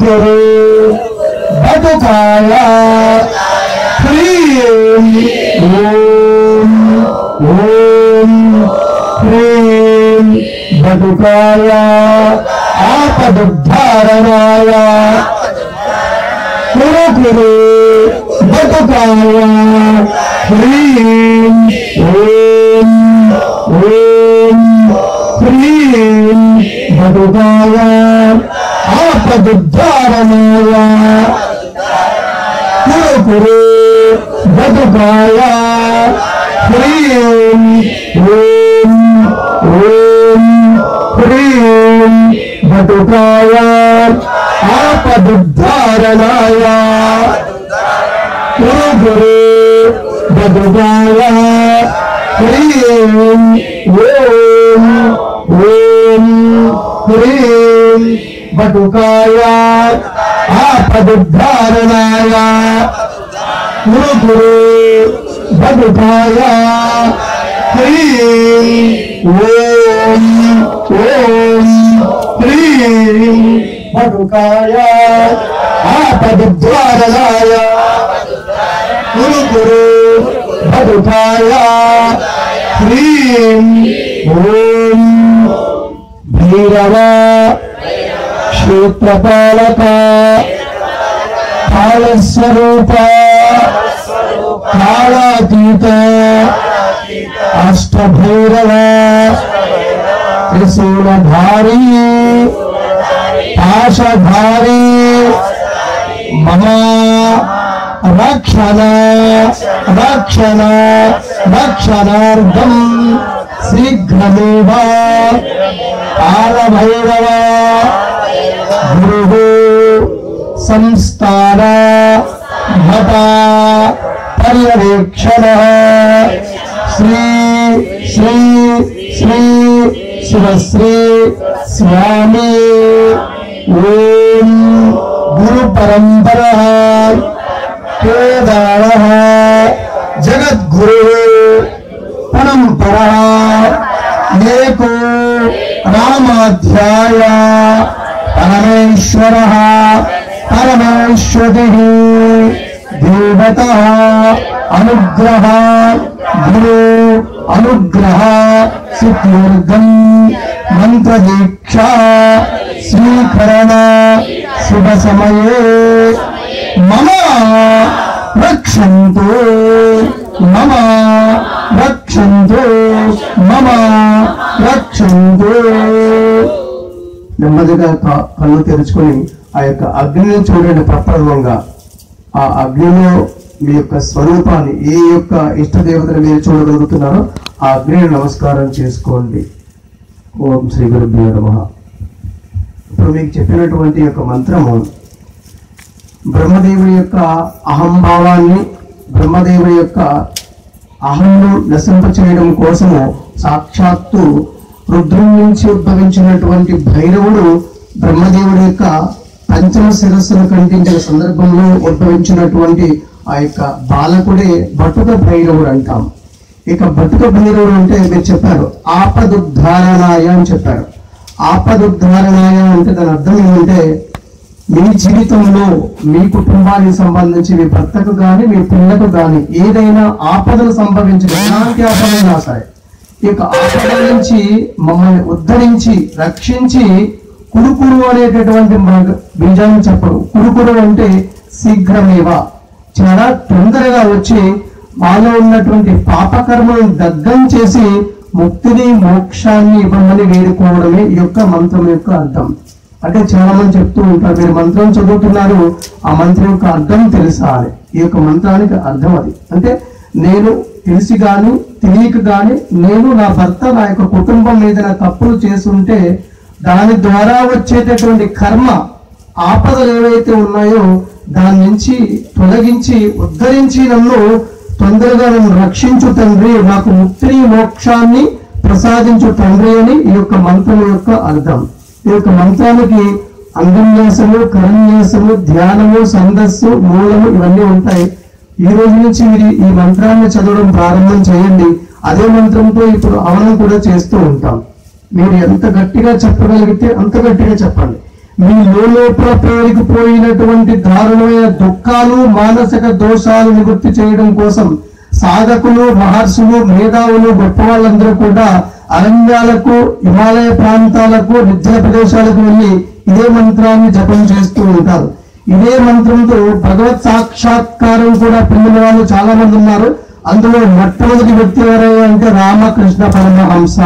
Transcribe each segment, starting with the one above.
గురు బతుకాయ హ్రీం ఓం ఓం హ్రీం బతుకాయ ఆపదుద్ధారణాయ కురు కురు బతుకాయ హ్రీం ఓం ఓం హ్రీం బతుకాయ ఆపదుద్ధారణాయ కురు కురు బతుకాయ హ్రీం ఓం ఓం హ్రీం బతుకాయ ఆపదుద్ధారణాయ కురు గురు బతుకాయ హ్రీం. ఓం ఓం హ్రీం బతుకాయ ఆపదుద్ధారణాయ కురు గురు బతుకాయ హ్రీం ఓం ఓం హ్రీం బతుకాయ ఆపదుద్ధారణాయ కురు గురు బతుకాయ क्षेत्रपालक कालस्वरूप कालातीत अष्टभैरव। त्रिशूलधारी। पाशधारी। ममा रक्षण। रक्षण रक्षणार्थम शीघ्रमेव। कालभैरव। రక్షణార్థం శీఘ్రమేవ కాలభైరవ గురు సంస్థాన మత పర్యవేక్షణ శ్రీ శ్రీ శ్రీ శివశ్రీ స్వామి ఓం గురు పరంపర కేదార జగద్గురు పరంపర ఏకో परमेश्वर, परमेश्वति, देवता, अनुग्रह, गुरु, अनुग्रह सिद्धिर्गम मंत्र दीक्षा स्वीकरण शुभ समये मम रक्षन्तु मम रक्षन्तु मम रक्षन्तु। నెమ్మదిగా కళ్ళు తెరుచుకొని ఆ యొక్క అగ్నిని చూడండి ప్రప్రథమంగా ఆ అగ్నిలో మీ యొక్క స్వరూపాన్ని ఏ యొక్క ఇష్టదేవతను మీరు చూడగలుగుతున్నారో ఆ అగ్నిని నమస్కారం చేసుకోండి. ఓం శ్రీ గురుభ్యో నమ. ఇప్పుడు మీకు చెప్పినటువంటి యొక్క మంత్రము బ్రహ్మదేవుడి యొక్క అహంభావాన్ని బ్రహ్మదేవుడి యొక్క అహంను నశింప చేయడం కోసము సాక్షాత్తు రుద్రం నుంచి ఉద్భవించినటువంటి భైరవుడు బ్రహ్మదేవుడి యొక్క పంచమ శిరస్సును ఖండించిన సందర్భంలో ఉద్భవించినటువంటి ఆ యొక్క బాలకుడే బటుక భైరవుడు అంటాం. ఇక బటుక భైరవుడు అంటే మీరు చెప్పారు ఆపదుద్ధారణాయ అని చెప్పారు. ఆపదుద్ధారణాయ అంటే దాని అర్థం ఏంటంటే మీ జీవితంలో మీ కుటుంబానికి సంబంధించి మీ భర్తకు కానీ మీ పిల్లకు కానీ ఏదైనా ఆపదలు సంభవించిన ఎలాంటి ఆపదైనా సరే ఈ యొక్క ఆపద నుంచి మమ్మల్ని ఉద్ధరించి రక్షించి కురుకురు అనేటటువంటి బీజాన్ని చెప్పడు కురుకురు అంటే శీఘ్రమేవ. చాలా తొందరగా వచ్చి మాలో ఉన్నటువంటి పాపకర్మను దగ్ధం చేసి ముక్తిని మోక్షాన్ని ఇవ్వమని వేడుకోవడమే ఈ యొక్క మంత్రం యొక్క అర్థం. అంటే చాలా మంది చెప్తూ ఉంటారు మీరు మంత్రం చదువుతున్నారు ఆ మంత్రం యొక్క అర్థం తెలుసాలి. ఈ యొక్క మంత్రానికి అర్థం అది. అంటే నేను తెలిసి గాను తెలియక గాని నేను నా భర్త నా యొక్క కుటుంబం ఏదైనా తప్పులు చేస్తుంటే దాని ద్వారా వచ్చేటటువంటి కర్మ ఆపదలు ఏవైతే ఉన్నాయో దాని నుంచి తొలగించి ఉద్ధరించి నన్ను తొందరగా నన్ను రక్షించు తండ్రి నాకు ముక్తిని మోక్షాన్ని ప్రసాదించు తండ్రి అని ఈ యొక్క మంత్రం యొక్క అర్థం. ఈ యొక్క మంత్రానికి అంగన్యాసము కరన్యాసము ధ్యానము సందస్సు మూలము ఇవన్నీ ఉంటాయి. ఈ రోజు నుంచి మీరు ఈ మంత్రాన్ని చదవడం ప్రారంభం చేయండి. అదే మంత్రంతో ఇప్పుడు అవనం కూడా చేస్తూ ఉంటాం. మీరు ఎంత గట్టిగా చెప్పగలిగితే అంత గట్టిగా చెప్పండి. మీ లోపల పేరుకుపోయినటువంటి దారుణమైన దుఃఖాలు మానసిక దోషాలు నివృత్తి చేయడం కోసం సాధకులు మహర్షులు మేధావులు గొప్ప వాళ్ళందరూ కూడా అరణ్యాలకు హిమాలయ ప్రాంతాలకు నిర్జల ప్రదేశాలకు వెళ్ళి ఇదే మంత్రాన్ని జపం చేస్తూ ఉంటారు. ఇదే మంత్రంతో భగవత్ సాక్షాత్కారం కూడా పొందిన వాళ్ళు చాలా మంది ఉన్నారు. అందులో మొట్టమొదటి వ్యక్తి ఎవరైనా అంటే రామకృష్ణ పరమహంస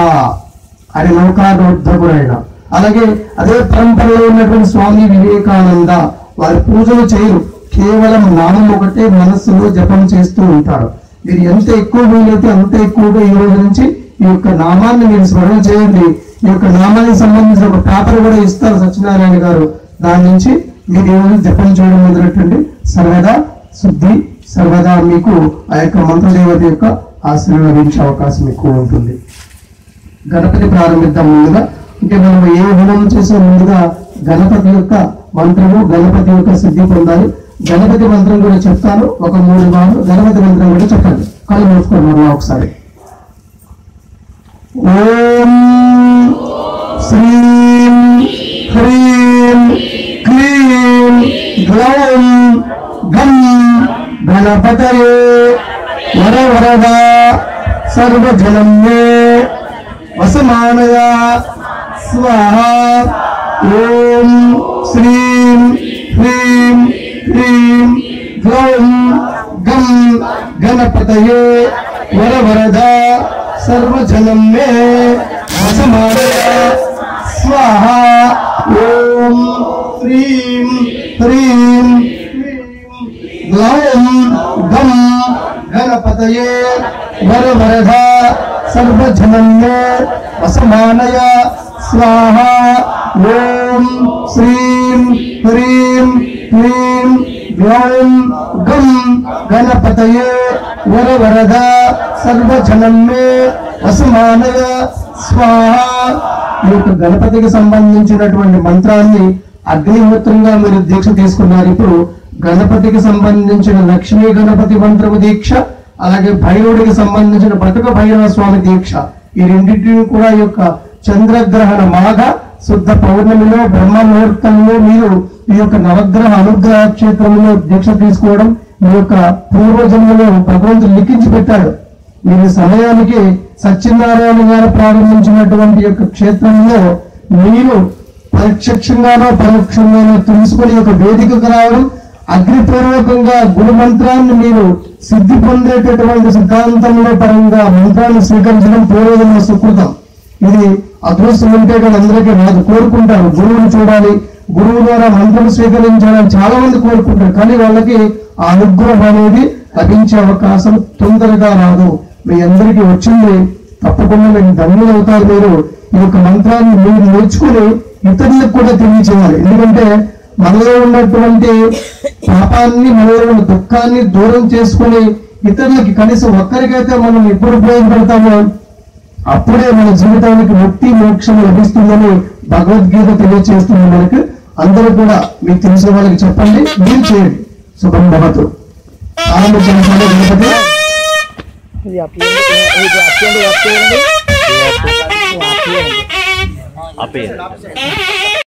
ఆయన నౌకానోద్ధకుడైన అలాగే అదే పరంపరలో ఉన్నటువంటి స్వామి వివేకానంద వారి పూజలు చేయరు. కేవలం నామం ఒకటే మనస్సులో జపం చేస్తూ ఉంటారు. మీరు ఎంత ఎక్కువ వీలైతే అంత ఎక్కువగా ఈ రోజు నుంచి ఈ యొక్క నామాన్ని మీరు స్మరణ చేయండి. ఈ యొక్క నామానికి సంబంధించిన ఒక పేపర్ కూడా ఇస్తారు సత్యనారాయణ గారు. దాని నుంచి ఈ రోజు జపం చేయడం మొదలెట్టండి సర్వదా శుద్ధి సర్వదా మీకు ఆ యొక్క మంత్రదేవత యొక్క ఆశీర్వదించే అవకాశం ఎక్కువ ఉంటుంది. గణపతి ప్రారంభిద్దాం ముందుగా. అంటే మనం ఏ హోమం చేసే ముందుగా గణపతి యొక్క మంత్రము గణపతి యొక్క సిద్ధి పొందాలి. గణపతి మంత్రం కూడా చెప్తాను. ఒక మూడు బాలు గణపతి మంత్రం కూడా చెప్పండి. కళ్ళు మూసుకోండి మరలా ఒకసారి. ఓం శ్రీం హ్రీం క్లీం గ్లౌం గం గణపతయే వర వరదా సర్వజనం మే వసమానయ స్వాహ ఓం శ్రీం హ్రీం క్లీం గ్లౌం గం గణపతయే వర వరద సర్వజనం మే వసమానయ స్వాహ ఓం శ్రీం హ్రీం గ్లౌం గం గణపతయే వరవరధ వరద అసమానయ వసమానయ స్వాహ. ఓం శ్రీం హ్రీం క్లీం గ్లౌం గం గణపతయే వరవరధ వరద అసమానయ వసమానయ స్వాహ. ఈ యొక్క గణపతికి సంబంధించినటువంటి మంత్రాన్ని అగ్నిహోత్రంగా మీరు దీక్ష తీసుకున్నారు. ఇప్పుడు గణపతికి సంబంధించిన లక్ష్మీ గణపతి మంత్రము దీక్ష అలాగే భైరవుడికి సంబంధించిన బతుక భైరవ స్వామి దీక్ష. ఈ రెండింటిని కూడా ఈ యొక్క చంద్రగ్రహణ మాఘ శుద్ధ పౌర్ణమిలో బ్రహ్మ ముహూర్తంలో మీరు ఈ యొక్క నవగ్రహ అనుగ్రహ క్షేత్రంలో దీక్ష తీసుకోవడం మీ యొక్క పూర్వజన్మలో భగవంతుడు లిఖించి పెట్టాడు. మీరు సమయానికి సత్యనారాయణ గారు ప్రారంభించినటువంటి యొక్క క్షేత్రంలో మీరు ప్రత్యక్షంగానో పరోక్షంగానో తెలుసుకుని ఒక వేదికకు రావడం అగ్నిపూర్వకంగా గురు మంత్రాన్ని మీరు సిద్ధి పొందేటటువంటి సిద్ధాంతంలో పరంగా మంత్రాన్ని స్వీకరించడం పూర్వజన్మ సుకృతం. ఇది అదృష్టం ఉంటే కానీ అందరికీ రాదు. కోరుకుంటారు. గురువుని చూడాలి. గురువు ద్వారా మంత్రం స్వీకరించాలని చాలా మంది కోరుకుంటారు. కానీ వాళ్ళకి ఆ అనుగ్రహం అనేది లభించే అవకాశం తొందరగా రాదు. మీ అందరికీ వచ్చింది. తప్పకుండా మీరు ధన్యులు అవుతారు మీరు. ఈ యొక్క మంత్రాన్ని మీరు నేర్చుకుని ఇతరులకు కూడా తెలియచేయాలి. ఎందుకంటే మనలో ఉన్నటువంటి పాపాన్ని మనలో ఉన్న దుఃఖాన్ని దూరం చేసుకుని ఇతరులకి కనీసం ఒక్కరికైతే మనం ఎప్పుడు ఉపయోగపడతామో అప్పుడే మన జీవితానికి ముక్తి మోక్షం లభిస్తుందని భగవద్గీత తెలియజేస్తుంది మనకు. అందరూ కూడా మీకు తెలిసిన వాళ్ళకి చెప్పండి. మీరు చేయండి. శుభం భవతు. ఆరంభించాలి గణపతి ఇది